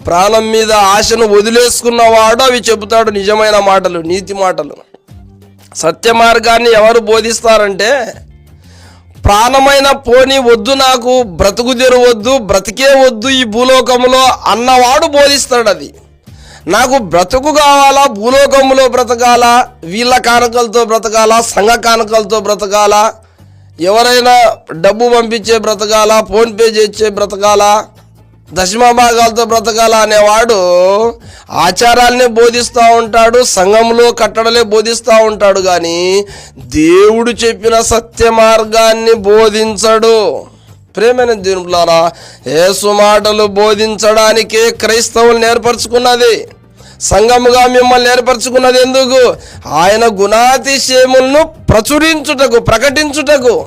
ప్రాణం మీద ఆశను వదిలేసుకున్నవాడు అవి చెబుతాడు నిజమైన మాటలు నీతి మాటలు. సత్య మార్గాన్ని ఎవరు బోధిస్తారంటే ప్రాణమైన పోని వద్దు నాకు బ్రతుకు తెరవద్దు బ్రతికే వద్దు ఈ భూలోకంలో అన్నవాడు బోధిస్తాడు అది. నాకు బ్రతుకు కావాలా భూలోకములో బ్రతకాలా వీళ్ళ కానుకలతో బ్రతకాలా సంఘ కానుకలతో బ్రతకాలా ఎవరైనా డబ్బు పంపించే బ్రతకాలా ఫోన్పే చేసే బ్రతకాలా దశమ భాగాలతో బ్రతకాల అనేవాడు ఆచారాల్ని బోధిస్తూ ఉంటాడు సంఘంలో కట్టడలే బోధిస్తూ ఉంటాడు కానీ దేవుడు చెప్పిన సత్య మార్గాన్ని బోధించడు. ప్రేమైన దేవులారా యేసు మాటలు బోధించడానికే క్రైస్తవులు నేర్పరచుకున్నది సంఘముగా మిమ్మల్ని ఏర్పరచుకున్నది ఎందుకు? ఆయన గుణాతిశయములను ప్రచురించుటకు ప్రకటించుటకు.